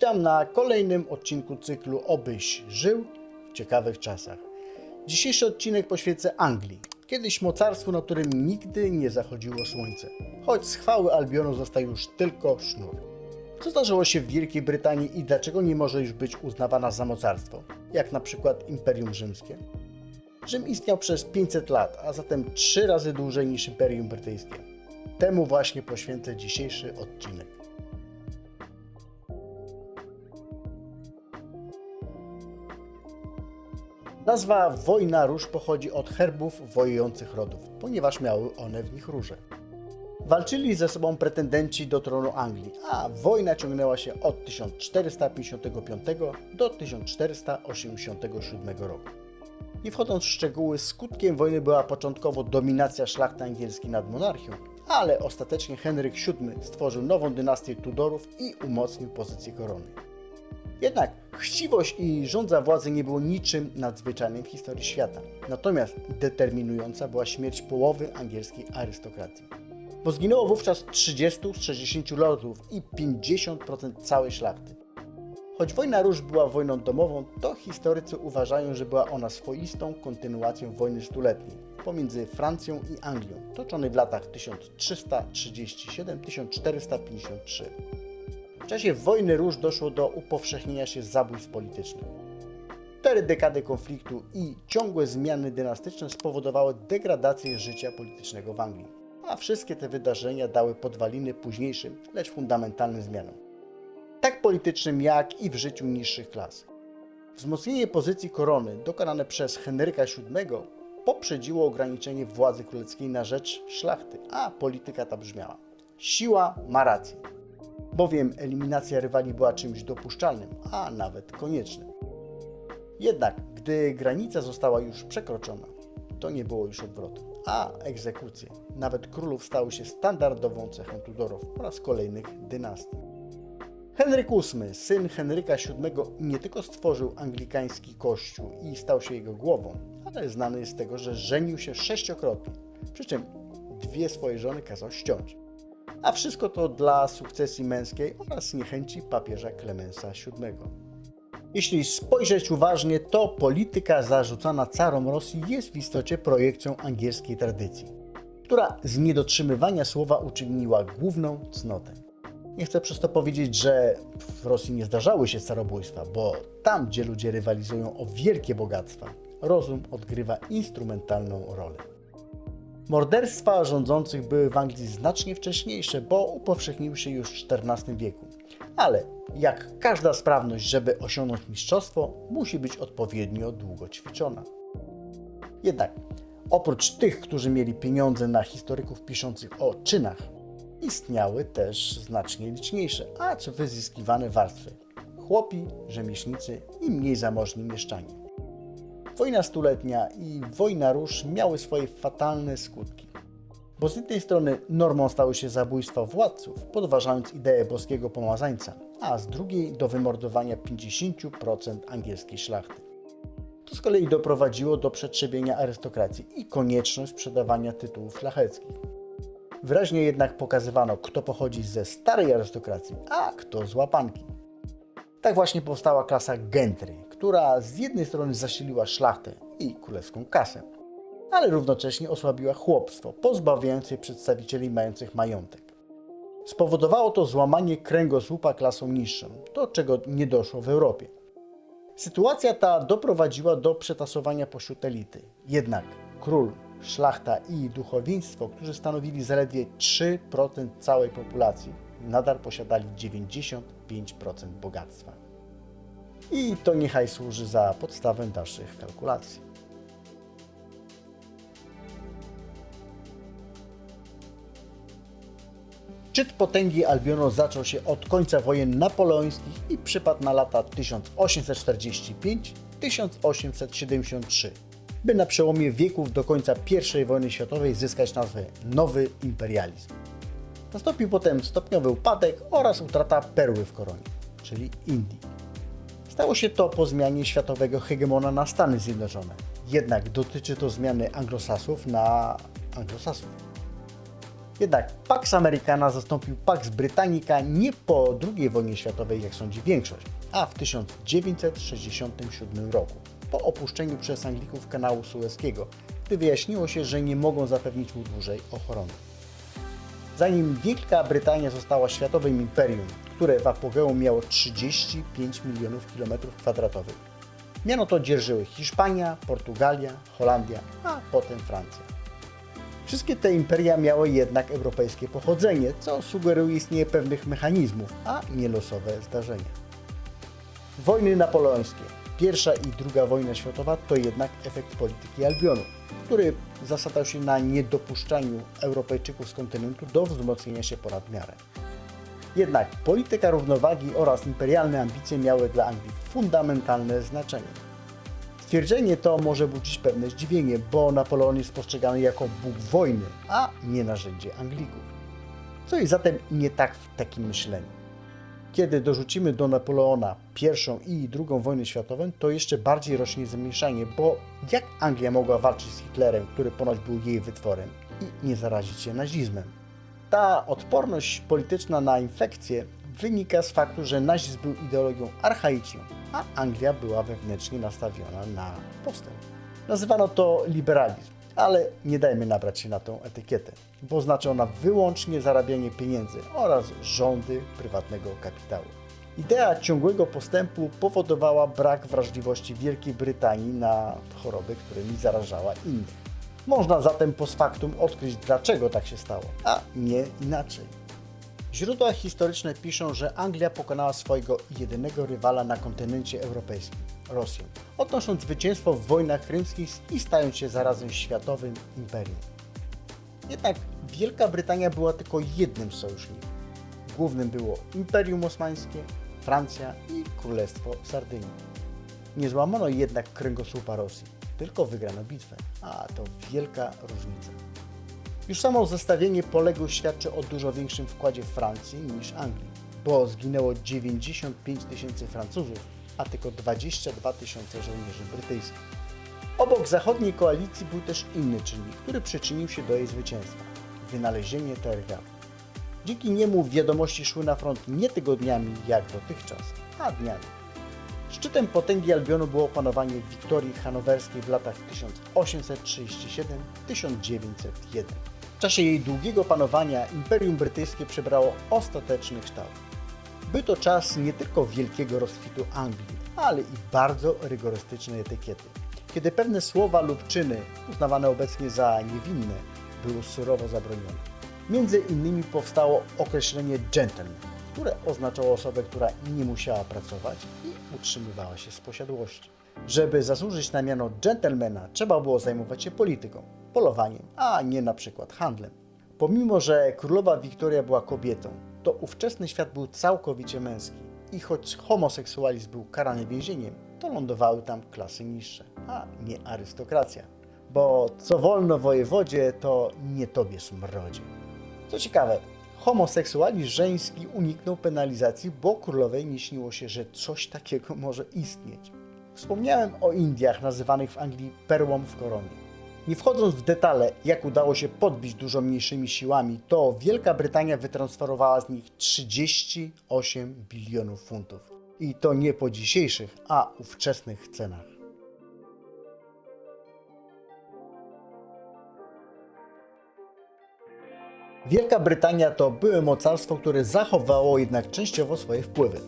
Witam na kolejnym odcinku cyklu Obyś żył w ciekawych czasach. Dzisiejszy odcinek poświęcę Anglii, kiedyś mocarstwu, na którym nigdy nie zachodziło słońce. Choć z chwały Albionu został już tylko sznur. Co zdarzyło się w Wielkiej Brytanii i dlaczego nie może już być uznawana za mocarstwo, jak na przykład Imperium Rzymskie? Rzym istniał przez 500 lat, a zatem trzy razy dłużej niż Imperium Brytyjskie. Temu właśnie poświęcę dzisiejszy odcinek. Nazwa Wojna Róż pochodzi od herbów wojujących rodów, ponieważ miały one w nich róże. Walczyli ze sobą pretendenci do tronu Anglii, a wojna ciągnęła się od 1455 do 1487 roku. Nie wchodząc w szczegóły, skutkiem wojny była początkowo dominacja szlachty angielskiej nad monarchią, ale ostatecznie Henryk VII stworzył nową dynastię Tudorów i umocnił pozycję korony. Jednak chciwość i rządza władzy nie było niczym nadzwyczajnym w historii świata. Natomiast determinująca była śmierć połowy angielskiej arystokracji. Bo zginęło wówczas 30 z 60 lordów i 50% całej szlachty. Choć wojna róż była wojną domową, to historycy uważają, że była ona swoistą kontynuacją wojny stuletniej pomiędzy Francją i Anglią, toczonej w latach 1337-1453. Czasie wojny róż doszło do upowszechnienia się zabójstw politycznych. Cztery dekady konfliktu i ciągłe zmiany dynastyczne spowodowały degradację życia politycznego w Anglii, a wszystkie te wydarzenia dały podwaliny późniejszym, lecz fundamentalnym zmianom. Tak politycznym, jak i w życiu niższych klas. Wzmocnienie pozycji korony dokonane przez Henryka VII poprzedziło ograniczenie władzy królewskiej na rzecz szlachty, a polityka ta brzmiała: siła ma rację bowiem eliminacja rywali była czymś dopuszczalnym, a nawet koniecznym. Jednak, gdy granica została już przekroczona, to nie było już odwrotu, a egzekucje, nawet królów, stały się standardową cechą Tudorów oraz kolejnych dynastii. Henryk VIII, syn Henryka VII, nie tylko stworzył anglikański kościół i stał się jego głową, ale znany jest z tego, że żenił się sześciokrotnie, przy czym dwie swoje żony kazał ściąć a wszystko to dla sukcesji męskiej oraz niechęci papieża Klemensa VII. Jeśli spojrzeć uważnie, to polityka zarzucana carom Rosji jest w istocie projekcją angielskiej tradycji, która z niedotrzymywania słowa uczyniła główną cnotę. Nie chcę przez to powiedzieć, że w Rosji nie zdarzały się carobójstwa, bo tam, gdzie ludzie rywalizują o wielkie bogactwa, rozum odgrywa instrumentalną rolę. Morderstwa rządzących były w Anglii znacznie wcześniejsze, bo upowszechniły się już w XIV wieku. Ale jak każda sprawność, żeby osiągnąć mistrzostwo, musi być odpowiednio długo ćwiczona. Jednak oprócz tych, którzy mieli pieniądze na historyków piszących o czynach, istniały też znacznie liczniejsze, acz wyzyskiwane warstwy chłopi, rzemieślnicy i mniej zamożni mieszczanie. Wojna stuletnia i wojna róż miały swoje fatalne skutki. Bo z jednej strony normą stały się zabójstwa władców, podważając ideę boskiego pomazańca, a z drugiej do wymordowania 50% angielskiej szlachty. To z kolei doprowadziło do przetrzebienia arystokracji i konieczność sprzedawania tytułów szlacheckich. Wyraźnie jednak pokazywano, kto pochodzi ze starej arystokracji, a kto z łapanki. Tak właśnie powstała klasa gentry, która z jednej strony zasiliła szlachtę i królewską kasę, ale równocześnie osłabiła chłopstwo, pozbawiając je przedstawicieli mających majątek. Spowodowało to złamanie kręgosłupa klasą niższą, do czego nie doszło w Europie. Sytuacja ta doprowadziła do przetasowania pośród elity. Jednak król, szlachta i duchowieństwo, którzy stanowili zaledwie 3% całej populacji, nadal posiadali 95% bogactwa. I to niechaj służy za podstawę dalszych kalkulacji. Szczyt potęgi Albionu zaczął się od końca wojen napoleońskich i przypadł na lata 1845-1873, by na przełomie wieków do końca I wojny światowej zyskać nazwę Nowy Imperializm. Nastąpił potem stopniowy upadek oraz utrata perły w koronie, czyli Indii. Stało się to po zmianie światowego hegemona na Stany Zjednoczone. Jednak dotyczy to zmiany anglosasów na anglosasów. Jednak Pax Americana zastąpił Pax Britannica nie po II wojnie światowej, jak sądzi większość, a w 1967 roku, po opuszczeniu przez Anglików kanału Suezkiego, gdy wyjaśniło się, że nie mogą zapewnić mu dłużej ochrony. Zanim Wielka Brytania została światowym imperium, które w apogeum miało 35 milionów kilometrów kwadratowych, miano to dzierżyły Hiszpania, Portugalia, Holandia, a potem Francja. Wszystkie te imperia miały jednak europejskie pochodzenie, co sugeruje istnienie pewnych mechanizmów, a nie losowe zdarzenia. Wojny napoleońskie, pierwsza i druga wojna światowa to jednak efekt polityki Albionu, który zasadał się na niedopuszczaniu Europejczyków z kontynentu do wzmocnienia się ponad miarę. Jednak polityka równowagi oraz imperialne ambicje miały dla Anglii fundamentalne znaczenie. Stwierdzenie to może budzić pewne zdziwienie, bo Napoleon jest postrzegany jako Bóg wojny, a nie narzędzie Anglików. Co jest zatem nie tak w takim myśleniu? Kiedy dorzucimy do Napoleona pierwszą i drugą wojnę światową, to jeszcze bardziej rośnie zamieszanie, bo jak Anglia mogła walczyć z Hitlerem, który ponoć był jej wytworem, i nie zarazić się nazizmem? Ta odporność polityczna na infekcję wynika z faktu, że nazizm był ideologią archaiczną, a Anglia była wewnętrznie nastawiona na postęp. Nazywano to liberalizm, ale nie dajmy nabrać się na tą etykietę, bo oznacza ona wyłącznie zarabianie pieniędzy oraz rządy prywatnego kapitału. Idea ciągłego postępu powodowała brak wrażliwości Wielkiej Brytanii na choroby, którymi zarażała innych. Można zatem post factum odkryć, dlaczego tak się stało, a nie inaczej. Źródła historyczne piszą, że Anglia pokonała swojego jedynego rywala na kontynencie europejskim Rosję, odnosząc zwycięstwo w wojnach krymskich i stając się zarazem światowym imperium. Jednak Wielka Brytania była tylko jednym z sojuszników. Głównym było Imperium Osmańskie, Francja i Królestwo Sardynii. Nie złamano jednak kręgosłupa Rosji, tylko wygrano bitwę, a to wielka różnica. Już samo zestawienie poległych świadczy o dużo większym wkładzie Francji niż Anglii, bo zginęło 95 tysięcy Francuzów, a tylko 22 tysiące żołnierzy brytyjskich. Obok zachodniej koalicji był też inny czynnik, który przyczynił się do jej zwycięstwa wynalezienie telegrafu. Dzięki niemu wiadomości szły na front nie tygodniami jak dotychczas, a dniami. Szczytem potęgi Albionu było panowanie Wiktorii Hanowerskiej w latach 1837-1901. W czasie jej długiego panowania Imperium Brytyjskie przybrało ostateczny kształt. Był to czas nie tylko wielkiego rozkwitu Anglii, ale i bardzo rygorystycznej etykiety, kiedy pewne słowa lub czyny, uznawane obecnie za niewinne, były surowo zabronione. Między innymi powstało określenie gentleman, które oznaczało osobę, która nie musiała pracować i utrzymywała się z posiadłości. Żeby zasłużyć na miano gentlemana, trzeba było zajmować się polityką, polowaniem, a nie na przykład handlem. Pomimo, że królowa Wiktoria była kobietą, to ówczesny świat był całkowicie męski i choć homoseksualizm był karany więzieniem, to lądowały tam klasy niższe, a nie arystokracja. Bo co wolno wojewodzie, to nie tobie smrodzi. Co ciekawe, homoseksualizm żeński uniknął penalizacji, bo królowej nie śniło się, że coś takiego może istnieć. Wspomniałem o Indiach nazywanych w Anglii perłą w koronie. Nie wchodząc w detale, jak udało się podbić dużo mniejszymi siłami, to Wielka Brytania wytransferowała z nich 38 bilionów funtów. I to nie po dzisiejszych, a ówczesnych cenach. Wielka Brytania to byłe mocarstwo, które zachowało jednak częściowo swoje wpływy.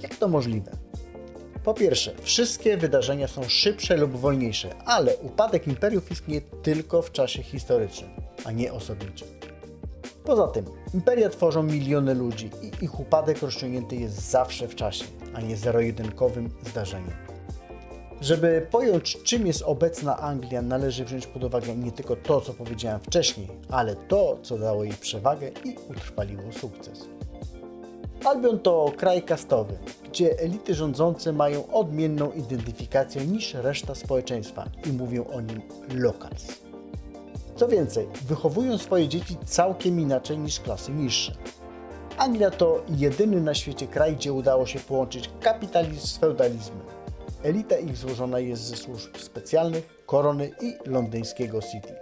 Jak to możliwe? Po pierwsze, wszystkie wydarzenia są szybsze lub wolniejsze, ale upadek imperiów istnieje tylko w czasie historycznym, a nie osobniczym. Poza tym, imperia tworzą miliony ludzi i ich upadek rozciągnięty jest zawsze w czasie, a nie zero-jedynkowym zdarzeniem. Żeby pojąć, czym jest obecna Anglia, należy wziąć pod uwagę nie tylko to, co powiedziałem wcześniej, ale to, co dało jej przewagę i utrwaliło sukces. Albion to kraj kastowy, gdzie elity rządzące mają odmienną identyfikację niż reszta społeczeństwa i mówią o nim locals. Co więcej, wychowują swoje dzieci całkiem inaczej niż klasy niższe. Anglia to jedyny na świecie kraj, gdzie udało się połączyć kapitalizm z feudalizmem. Elita ich złożona jest ze służb specjalnych, korony i londyńskiego City.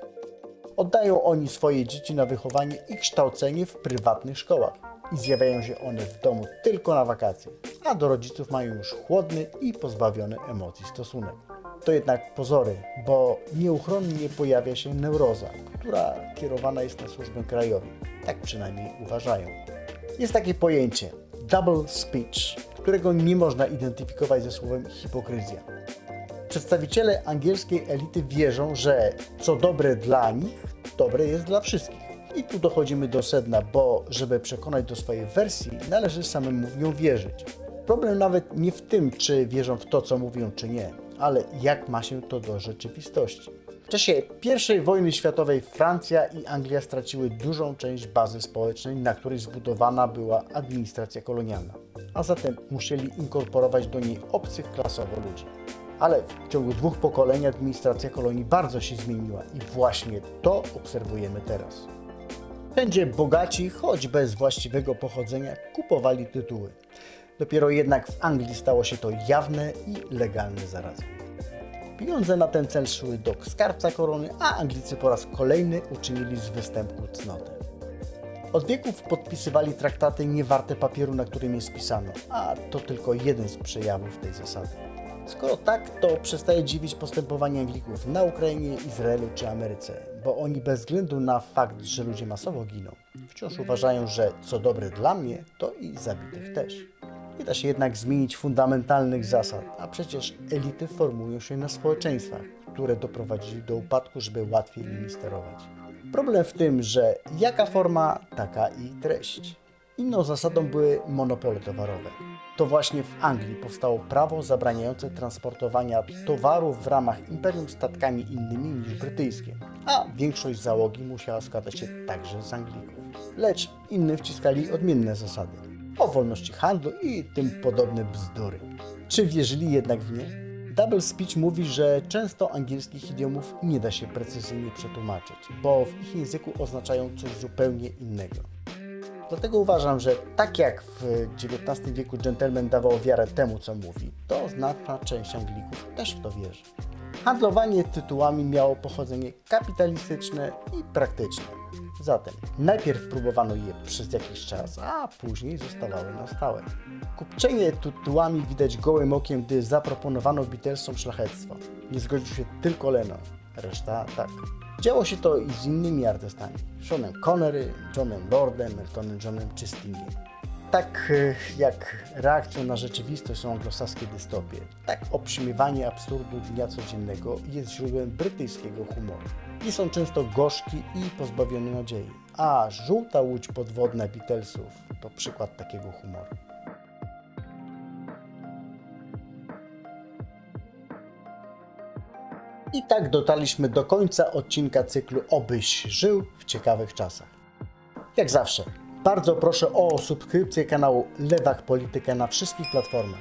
Oddają oni swoje dzieci na wychowanie i kształcenie w prywatnych szkołach i zjawiają się one w domu tylko na wakacje, a do rodziców mają już chłodny i pozbawiony emocji stosunek. To jednak pozory, bo nieuchronnie pojawia się neuroza, która kierowana jest na służbę krajową. Tak przynajmniej uważają. Jest takie pojęcie double speech, którego nie można identyfikować ze słowem hipokryzja. Przedstawiciele angielskiej elity wierzą, że co dobre dla nich, dobre jest dla wszystkich. I tu dochodzimy do sedna, bo żeby przekonać do swojej wersji, należy samemu w nią wierzyć. Problem nawet nie w tym, czy wierzą w to, co mówią, czy nie, ale jak ma się to do rzeczywistości. W czasie I wojny światowej Francja i Anglia straciły dużą część bazy społecznej, na której zbudowana była administracja kolonialna, a zatem musieli inkorporować do niej obcych klasowo ludzi. Ale w ciągu dwóch pokoleń administracja kolonii bardzo się zmieniła i właśnie to obserwujemy teraz. Wszędzie bogaci, choć bez właściwego pochodzenia, kupowali tytuły. Dopiero jednak w Anglii stało się to jawne i legalne zarazem. Pieniądze na ten cel szły do skarbca korony, a Anglicy po raz kolejny uczynili z występu cnotę. Od wieków podpisywali traktaty niewarte papieru, na którym je spisano, a to tylko jeden z przejawów tej zasady. Skoro tak, to przestaje dziwić postępowanie Anglików na Ukrainie, Izraelu czy Ameryce, bo oni bez względu na fakt, że ludzie masowo giną, wciąż uważają, że co dobre dla mnie, to i zabitych też. Nie da się jednak zmienić fundamentalnych zasad, a przecież elity formują się na społeczeństwach, które doprowadzili do upadku, żeby łatwiej nimi sterować. Problem w tym, że jaka forma, taka i treść. Inną zasadą były monopole towarowe. To właśnie w Anglii powstało prawo zabraniające transportowania towarów w ramach imperium statkami innymi niż brytyjskie, a większość załogi musiała składać się także z Anglików. Lecz innym wciskali odmienne zasady o wolności handlu i tym podobne bzdury. Czy wierzyli jednak w nie? Double speech mówi, że często angielskich idiomów nie da się precyzyjnie przetłumaczyć, bo w ich języku oznaczają coś zupełnie innego. Dlatego uważam, że tak jak w XIX wieku dżentelmen dawał wiarę temu, co mówi, to znaczna część Anglików też w to wierzy. Handlowanie tytułami miało pochodzenie kapitalistyczne i praktyczne. Zatem najpierw próbowano je przez jakiś czas, a później zostawały na stałe. Kupczenie tytułami widać gołym okiem, gdy zaproponowano Beatlesom szlachectwo. Nie zgodził się tylko Lennon, reszta tak. Działo się to i z innymi artystami. Seanem Connery, Johnem Lordem, Eltonem Johnem czy Stingiem. Tak e, jak reakcją na rzeczywistość są anglosaskie dystopie, tak obśmiewanie absurdu dnia codziennego jest źródłem brytyjskiego humoru. Jest on często gorzki i pozbawiony nadziei, a żółta łódź podwodna Beatlesów to przykład takiego humoru. I tak dotarliśmy do końca odcinka cyklu Obyś żył w ciekawych czasach. Jak zawsze, bardzo proszę o subskrypcję kanału Lewak Polityka na wszystkich platformach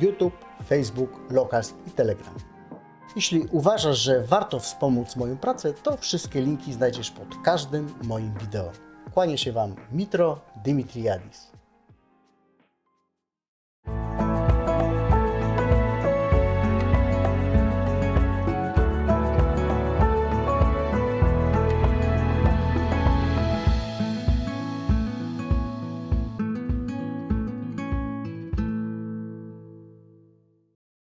YouTube, Facebook, Locals i Telegram. Jeśli uważasz, że warto wspomóc moją pracę, to wszystkie linki znajdziesz pod każdym moim wideo. Kłanię się Wam Mitro Dimitriadis.